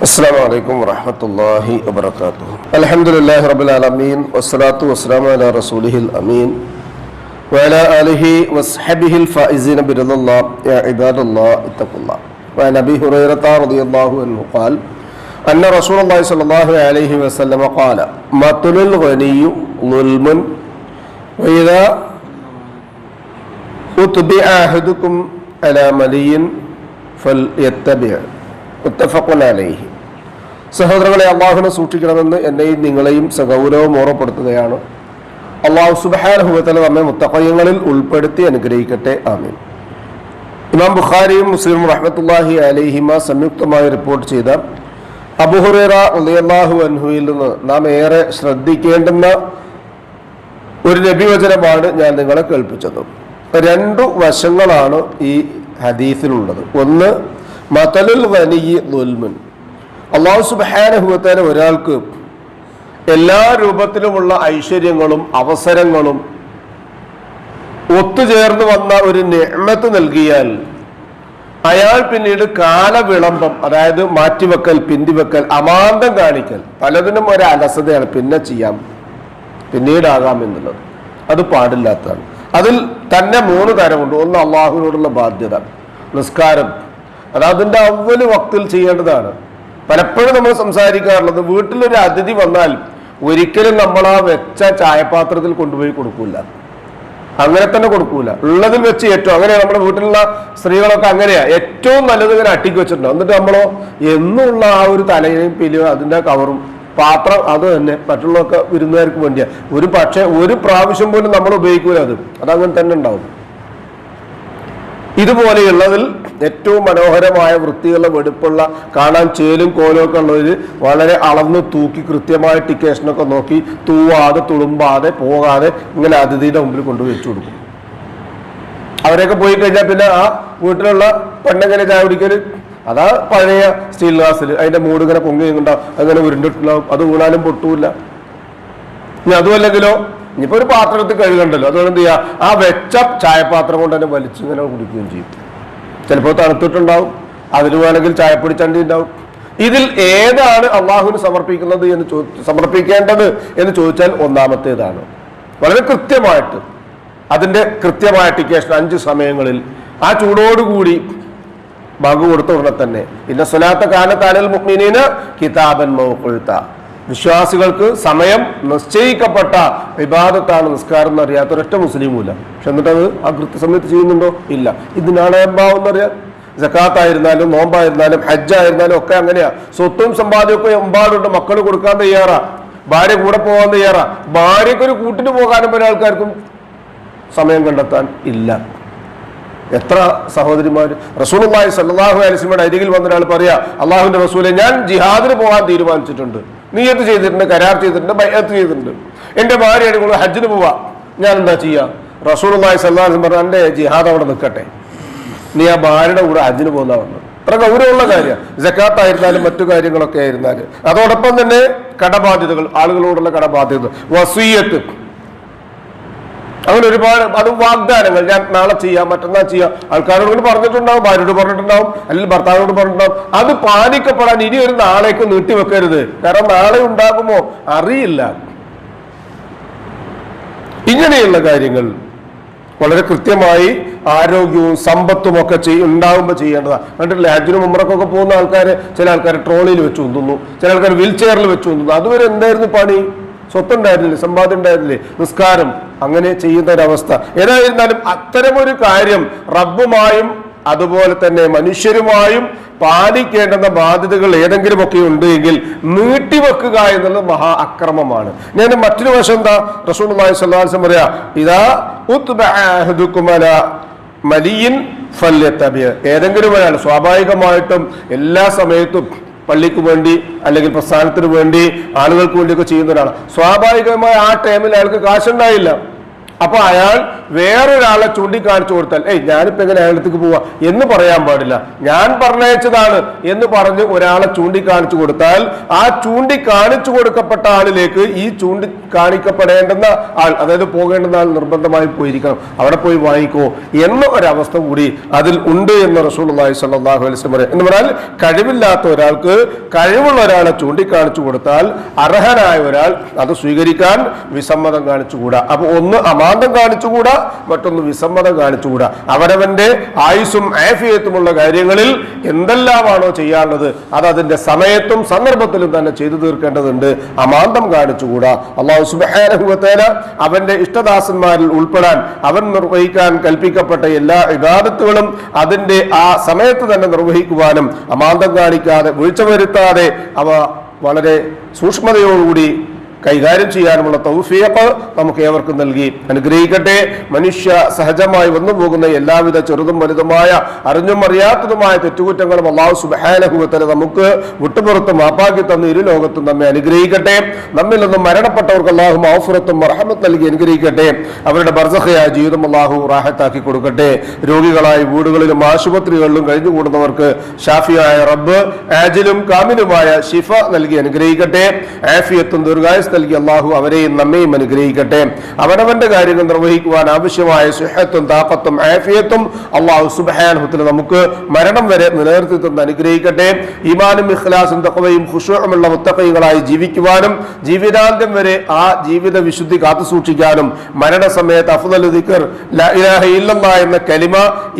السلام عليكم ورحمة الله وبركاته الحمد لله رب العالمين والصلاة والسلام على رسوله الأمين وعلى آله وصحبه الفائزين برضا الله يا عباد الله اتقوا الله وعن أبي هريرة رضي الله عنه قال أن رسول الله صلى الله عليه وسلم قال مثل الغني ظلم وإذا أتبع أحدكم على ملي فليتبع മുത്തഫഖുൻ അലൈഹി സഹോദരങ്ങളെ അള്ളാഹുനെ സൂക്ഷിക്കണമെന്ന് എന്നെയും നിങ്ങളെയും സഗൗരവം ഓർമ്മപ്പെടുത്തുകയാണ്. അള്ളാഹു സുബഹാനുഭവത്തിൽ നമ്മെ മുത്തക്കയങ്ങളിൽ ഉൾപ്പെടുത്തി അനുഗ്രഹിക്കട്ടെ. ആമീൻ. ഇമാം ബുഖാരിയും മുസ്ലിം റഹ്മത്തുല്ലാഹി അലിഹിമ സംയുക്തമായി റിപ്പോർട്ട് ചെയ്ത അബുഹുറേറ അലിയല്ലാഹു അൻഹുയിൽ നിന്ന് നാം ഏറെ ശ്രദ്ധിക്കേണ്ടുന്ന ഒരു നബിവചനമാണ് ഞാൻ നിങ്ങളെ കേൾപ്പിച്ചത്. രണ്ടു വശങ്ങളാണ് ഈ ഹദീസിലുള്ളത്. ഒന്ന് മതലുൽ വലിയ ദുൽമുൻ. അള്ളാഹു സുബാനുഭവത്തേനെ ഒരാൾക്ക് എല്ലാ രൂപത്തിലുമുള്ള ഐശ്വര്യങ്ങളും അവസരങ്ങളും ഒത്തുചേർന്ന് വന്ന ഒരു നിയമത്ത് നൽകിയാൽ അയാൾ പിന്നീട് കാലവിളംബം അതായത് മാറ്റിവെക്കൽ പിന്തിവെക്കൽ അമാന്തം കാണിക്കൽ പലതിനും ഒരു അലസതയാണ് പിന്നെ ചെയ്യാം പിന്നീടാകാം എന്നുള്ളത്. അത് പാടില്ലാത്തതാണ്. അതിൽ തന്നെ മൂന്ന് തരമുണ്ട്. ഒന്ന് അള്ളാഹുവിനോടുള്ള ബാധ്യത നിസ്കാരം. അത് അതിന്റെ അവൽ വക്തിൽ ചെയ്യേണ്ടതാണ്. പലപ്പോഴും നമ്മൾ സംസാരിക്കാറുള്ളത് വീട്ടിലൊരു അതിഥി വന്നാൽ ഒരിക്കലും നമ്മൾ ആ വെച്ച ചായപാത്രത്തിൽ കൊണ്ടുപോയി കൊടുക്കൂല. അങ്ങനെ തന്നെ കൊടുക്കൂല. ഉള്ളതിൽ വെച്ച് ഏറ്റവും അങ്ങനെയാണ് നമ്മുടെ വീട്ടിലുള്ള സ്ത്രീകളൊക്കെ അങ്ങനെയാ. ഏറ്റവും നല്ലത് ഇങ്ങനെ അട്ടിക്ക് വെച്ചിട്ടുണ്ടോ. എന്നിട്ട് നമ്മളോ എന്നുള്ള ആ ഒരു തലയും പിലിയോ അതിന്റെ കവറും പാത്രം അത് തന്നെ മറ്റുള്ളവർക്ക് വിരുന്നുകാർക്ക് വേണ്ടിയാ. ഒരു പക്ഷേ ഒരു പ്രാവശ്യം പോലും നമ്മൾ ഉപയോഗിക്കൂല അത്. അതങ്ങനെ തന്നെ ഉണ്ടാവും. ഇതുപോലെയുള്ളതിൽ ഏറ്റവും മനോഹരമായ വൃത്തിയുള്ള വെടുപ്പുള്ള കാണാൻ ചേലും കോലും ഒക്കെ ഉള്ളവർ വളരെ അളന്ന് തൂക്കി കൃത്യമായ ടിക്കേഷനൊക്കെ നോക്കി തൂവാതെ തുളുമ്പാതെ പോകാതെ ഇങ്ങനെ അതിഥിയുടെ മുമ്പിൽ കൊണ്ടുപോയി വെച്ചു കൊടുക്കും. അവരൊക്കെ പോയി കഴിഞ്ഞാൽ പിന്നെ ആ വീട്ടിലുള്ള പെണ്ണെങ്ങനെ ചായ കുടിക്കൽ അതാ പഴയ സ്റ്റീൽ ഗ്ലാസ്സിൽ. അതിന്റെ മൂട് ഇങ്ങനെ പൊങ്ങി ഉണ്ടാവും അങ്ങനെ ഉരുണ്ടിട്ടുണ്ടാവും അത് വീണാലും പൊട്ടൂല. ഇനി അതുമല്ലെങ്കിലോ? ഇനിയിപ്പോ ഒരു പാത്രത്തിൽ കഴുകണ്ടല്ലോ. അതുകൊണ്ട് എന്ത് ചെയ്യുക ആ വെച്ച ചായപാത്രം കൊണ്ട് തന്നെ വലിച്ചു ഇങ്ങനെ കുടിക്കുകയും ചെയ്യും. ചിലപ്പോൾ തണുത്തിട്ടുണ്ടാവും. അതിന് വേണമെങ്കിൽ ചായപ്പൊടി ചണ്ടി ഉണ്ടാവും. ഇതിൽ ഏതാണ് അള്ളാഹുവിന് സമർപ്പിക്കുന്നത് എന്ന് ചോ സമർപ്പിക്കേണ്ടത് എന്ന് ചോദിച്ചാൽ ഒന്നാമത്തേതാണ്. വളരെ കൃത്യമായിട്ട് അതിന്റെ കൃത്യമായ ടിക്കേഷൻ അഞ്ച് സമയങ്ങളിൽ ആ ചൂടോടുകൂടി ബാങ്ക് കൊടുത്ത ഉടനെ തന്നെ പിന്നെ സ്വലാത്ത കാലത്താലൽ മുക്മിനീന് കിതാബൻ മൗക്കുഴുത്ത വിശ്വാസികൾക്ക് സമയം നിശ്ചയിക്കപ്പെട്ട വിവാദത്താണ് നിസ്കാരം എന്ന് അറിയാത്ത ഒരൊറ്റ മുസ്ലിമുമില്ല. പക്ഷെ എന്നിട്ട് അത് ആ കൃത്യസമയത്ത് ചെയ്യുന്നുണ്ടോ? ഇല്ല. ഇതിനാണ് അറിയാം ജക്കാത്തായിരുന്നാലും നോമ്പായിരുന്നാലും ഹജ്ജായിരുന്നാലും ഒക്കെ അങ്ങനെയാ. സ്വത്തും സമ്പാദ്യമൊക്കെ എമ്പാടുണ്ട്. മക്കൾ കൊടുക്കാൻ തയ്യാറാ. ഭാര്യ കൂടെ പോകാൻ തയ്യാറാ. ഭാര്യക്കൊരു കൂട്ടിന് പോകാനും പല ആൾക്കാർക്കും സമയം കണ്ടെത്താൻ ഇല്ല. എത്ര സഹോദരിമാർ റസൂലുള്ളാഹി സല്ലാഹു അലൈഹി വസല്ലമയുടെ അരികിൽ വന്ന ഒരാൾ പറയാ അള്ളാഹുവിന്റെ റസൂലെ ഞാൻ ജിഹാദിന് പോകാൻ തീരുമാനിച്ചിട്ടുണ്ട്. നീയത്ത് ചെയ്തിട്ടുണ്ട് കരാർ ചെയ്തിട്ടുണ്ട് ബൈഅത്ത് ചെയ്തിട്ടുണ്ട്. എന്റെ ഭാര്യയുടെ കൂടെ ഹജ്ജിന് പോവാ. ഞാൻ എന്താ ചെയ്യാ? റസൂലുള്ളാഹി സല്ലല്ലാഹു അലൈഹി വസല്ലം പറഞ്ഞു എന്റെ ജിഹാദ് അവിടെ നിൽക്കട്ടെ. നീ ആ ഭാര്യയുടെ കൂടെ ഹജ്ജിന് പോകുന്ന പറഞ്ഞു അത്ര ഗൗരവമുള്ള കാര്യം. ജക്കാത്തായിരുന്നാലും മറ്റു കാര്യങ്ങളൊക്കെ ആയിരുന്നാലും. അതോടൊപ്പം തന്നെ കടബാധ്യതകൾ ആളുകളോടുള്ള കടബാധ്യത. വസീയത്ത്. അങ്ങനെ ഒരുപാട് അത് വാഗ്ദാനങ്ങൾ. ഞാൻ നാളെ ചെയ്യാം മറ്റന്നാൾ ചെയ്യാം. ആൾക്കാരോട് പറഞ്ഞിട്ടുണ്ടാവും ഭാര്യയോട് പറഞ്ഞിട്ടുണ്ടാവും അല്ലെങ്കിൽ ഭർത്താവിനോട് പറഞ്ഞിട്ടുണ്ടാവും. അത് പാലിക്കപ്പെടാൻ ഇനി ഒരു നാളേക്ക് നീട്ടിവെക്കരുത്. കാരണം നാളെ ഉണ്ടാകുമോ അറിയില്ല. ഇങ്ങനെയുള്ള കാര്യങ്ങൾ വളരെ കൃത്യമായി ആരോഗ്യവും സമ്പത്തും ഒക്കെ ചെയ് ഉണ്ടാകുമ്പോൾ ചെയ്യേണ്ടതാണ് കണ്ടിട്ടില്ലേ? ഹജ്ജിനും ഉമ്രക്കൊക്കെ പോകുന്ന ആൾക്കാർ ചില ആൾക്കാർ ട്രോളിയിൽ വെച്ച് ഉന്തുന്നു. ചില ആൾക്കാർ വീൽ ചെയറിൽ വെച്ച് ഉന്തുന്നു. അതുവരെ എന്തായിരുന്നു പണി? സ്വത്തുണ്ടായിരുന്നില്ലേ? സമ്പാദ്യം ഉണ്ടായിരുന്നില്ലേ നിസ്കാരം. അങ്ങനെ ചെയ്യുന്ന ഒരവസ്ഥ ഏതായിരുന്നാലും അത്തരമൊരു കാര്യം റബ്ബുമായും അതുപോലെ തന്നെ മനുഷ്യരുമായും പാലിക്കേണ്ടുന്ന ബാധ്യതകൾ ഏതെങ്കിലുമൊക്കെ ഉണ്ട് എങ്കിൽ നീട്ടിവെക്കുക എന്നുള്ളത് മഹാ അക്രമമാണ്. ഞാൻ മറ്റൊരു വശം എന്താ? റസൂൽ സ്വല്ലാസം പറയാ ഇതാ ഉത്ബുക്കുമല മലിയിൻ ഫല്യത്തബിയ ഏതെങ്കിലും ഒരാൾ സ്വാഭാവികമായിട്ടും എല്ലാ സമയത്തും പള്ളിക്ക് വേണ്ടി അല്ലെങ്കിൽ പ്രസ്ഥാനത്തിന് വേണ്ടി ആളുകൾക്ക് വേണ്ടിയൊക്കെ ചെയ്യുന്ന ഒരാളാണ് സ്വാഭാവികമായി ആ ടൈമിൽ അയാൾക്ക് കാശുണ്ടായില്ല. അപ്പൊ അയാൾ വേറൊരാളെ ചൂണ്ടിക്കാണിച്ചു കൊടുത്താൽ ഏയ് ഞാനിപ്പോ എങ്ങനെ അയാളത്തേക്ക് പോവാ? എന്ന് പറയാൻ പാടില്ല. ഞാൻ പറഞ്ഞയച്ചതാണ് എന്ന് പറഞ്ഞ് ഒരാളെ ചൂണ്ടിക്കാണിച്ചു കൊടുത്താൽ ആ ചൂണ്ടിക്കാണിച്ചു കൊടുക്കപ്പെട്ട ആളിലേക്ക് ഈ ചൂണ്ടി കാണിക്കപ്പെടേണ്ടുന്ന ആൾ അതായത് പോകേണ്ടുന്ന ആൾ നിർബന്ധമായി പോയിരിക്കണം. അവിടെ പോയി വാങ്ങിക്കോ എന്ന ഒരവസ്ഥ കൂടി അതിൽ ഉണ്ട് എന്ന് റസൂൾ അള്ളാഹി സ്വല്ലല്ലാഹു അലൈഹി വസല്ലം പറയും. എന്ന് പറഞ്ഞാൽ കഴിവില്ലാത്ത ഒരാൾക്ക് കഴിവുള്ള ഒരാളെ ചൂണ്ടിക്കാണിച്ചു കൊടുത്താൽ അർഹനായ ഒരാൾ അത് സ്വീകരിക്കാൻ വിസമ്മതം കാണിച്ചുകൂടാ. അപ്പൊ ഒന്ന് അമാന്തം കാണിച്ചുകൂടാ? മറ്റൊന്ന് വിസമ്മതം കാണിച്ചുകൂടാ? അവരവന്റെ ആയുസ്സും ആഫിയത്തുമുള്ള കാര്യങ്ങളിൽ എന്തെല്ലാമാണോ ചെയ്യാനുള്ളത് അത് അതിന്റെ സമയത്തും സന്ദർഭത്തിലും തന്നെ ചെയ്തു തീർക്കേണ്ടതുണ്ട്. അമാന്തം കാണിച്ചുകൂടാ? അള്ളാഹു സുബാനുഭവത്തേന അവന്റെ ഇഷ്ടദാസന്മാരിൽ ഉൾപ്പെടാൻ അവൻ നിർവഹിക്കാൻ കൽപ്പിക്കപ്പെട്ട എല്ലാ ഇബാദത്തുകളും അതിന്റെ ആ സമയത്ത് തന്നെ നിർവഹിക്കുവാനും അമാന്തം കാണിക്കാതെ വീഴ്ച വരുത്താതെ അവ വളരെ സൂക്ഷ്മതയോടുകൂടി കൈകാര്യം ചെയ്യാനുമുള്ള തൗഫീഖ് നമുക്ക് ഏവർക്കും നൽകി. അനുഗ്രഹിക്കട്ടെ. മനുഷ്യ സഹജമായി വന്നു പോകുന്ന എല്ലാവിധ ചെറുതും വലുതുമായ അറിഞ്ഞും അറിയാത്തതുമായ തെറ്റുകുറ്റങ്ങളും അള്ളാഹു സുബാനഹുവത്തല നമുക്ക് വിട്ടുപുറത്തും മാപ്പാക്കി തന്ന ഇരു ലോകത്തും നമ്മെ അനുഗ്രഹിക്കട്ടെ. നമ്മിൽ നിന്നും മരണപ്പെട്ടവർക്ക് അള്ളാഹു മഹഫുറത്തും മറഹമത്ത് നൽകി അനുഗ്രഹിക്കട്ടെ. അവരുടെ ബർസഹയായ ജീവിതം അള്ളാഹു റാഹത്താക്കി കൊടുക്കട്ടെ. രോഗികളായി വീടുകളിലും ആശുപത്രികളിലും കഴിഞ്ഞുകൂടുന്നവർക്ക് ഷാഫിയായ റബ്ബ് ആജിലും കാമിലുമായ ഷിഫ നൽകി അനുഗ്രഹിക്കട്ടെ. ആഫിയത്തും ദീർഘായുസ് നൽകി അള്ളാഹു അവരെയും നമ്മയും അനുഗ്രഹിക്കട്ടെ. അവനവന്റെ കാര്യങ്ങൾ നിർവഹിക്കുവാൻ ആവശ്യമായ സുഹത്തും താപത്തും ആഫിയത്തും അള്ളാഹു സുബാനുഹത്തിൽ നമുക്ക് മരണം വരെ നിലനിർത്തി തന്ന് അനുഗ്രഹിക്കട്ടെ. ഈമാനും ഇഖ്ലാസും തക്കവയും ഖുഷുമുള്ള മുത്തക്കൈകളായി ജീവിക്കുവാനും ജീവിതാന്ത്യം വരെ ആ ജീവിത വിശുദ്ധി കാത്തു സൂക്ഷിക്കാനും മരണസമയത്ത് അഫ്ദൽ ദിക്കർ ഇലാഹ എന്ന കലിമ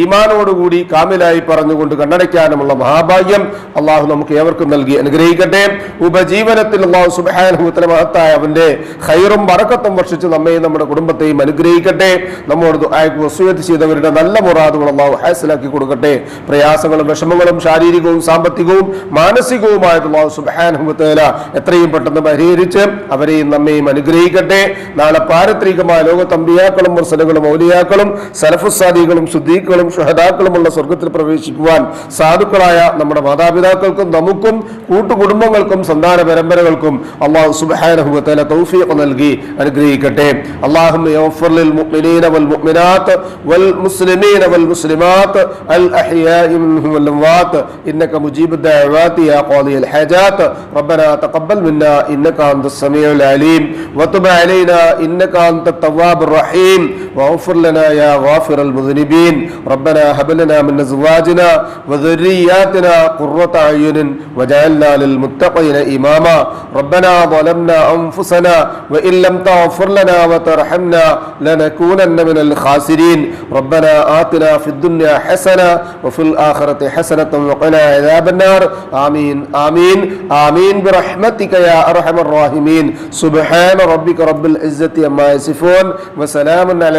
ഈമാനോടുകൂടി കാമിലായി പറഞ്ഞുകൊണ്ട് കണ്ണടയ്ക്കാനുമുള്ള മഹാഭാഗ്യം അള്ളാഹു നമുക്ക് ഏവർക്കും നൽകി അനുഗ്രഹിക്കട്ടെ. ഉപജീവനത്തിൽ അള്ളാഹു സുബാനുഭവത്തിലെ മഹത്തായ അവന്റെ ഹൈറും വറക്കത്തും വർഷിച്ച് നമ്മയും നമ്മുടെ കുടുംബത്തെയും അനുഗ്രഹിക്കട്ടെ. നമ്മോട് ദുആയ്ക്ക് വസൂയത്ത് ചെയ്തവരുടെ നല്ല മുറാദുകൾ അള്ളാഹു ഹാസിലാക്കി കൊടുക്കട്ടെ. പ്രയാസങ്ങളും വിഷമങ്ങളും ശാരീരികവും സാമ്പത്തികവും മാനസികവുമായിട്ടുള്ള സുബാനുഭവത്തേല എത്രയും പെട്ടെന്ന് പരിഹരിച്ച് അവരെയും നമ്മയും അനുഗ്രഹിക്കട്ടെ. നാളെ പാരത്രികമായ ലോകത്തമ്പിയാക്കളും മുർസലുകളും ഔലിയാക്കളും സലഫുസാദികളും സുദ്ദീഖുകളും ഷുഹദാക്കളുമുള്ള സ്വർഗത്തിൽ പ്രവേശിക്കുവാൻ സാധുക്കളായ നമ്മുടെ മാതാപിതാക്കൾക്കും നമുക്കും കൂട്ടുകുടുംബങ്ങൾക്കും സന്താന പരമ്പരകൾക്കും അള്ളാഹു സുബ്ഹാനഹു വതആല തൗഫീഖ് നൽകി അനുഗ്രഹിക്കട്ടെ അല്ലാഹുമ്മ യഗ്ഫിർ ലിൽ മുഅ്മിനീന വൽ മുഅ്മിനാത്ത് വൽ മുസ്ലിമീന വൽ മുസ്ലിമാത്ത് അൽ അഹ്യാഇ മിൻഹും വൽ അംവാത്ത് ഇന്നക മുജീബു الدعوات يا قاضي الحاجات ربنا تقبل منا انك انت السميع العليم وتب علينا انك انت التواب الرحيم واغفر لنا يا غافر المذنبين. ربنا هب لنا من ازواجنا وذرياتنا قرة اعين وجعلنا للمتقين إماما. ربنا ظلمنا أنفسنا وإن لم تغفر لنا وترحمنا لنكونن من الخاسرين. ربنا آتنا في الدنيا حسنة وفي الآخرة حسنة وقنا عذاب النار. آمين آمين آمين. برحمتك يا أرحم الراحمين. سبحان ربك رب العزة عما يصفون وسلام على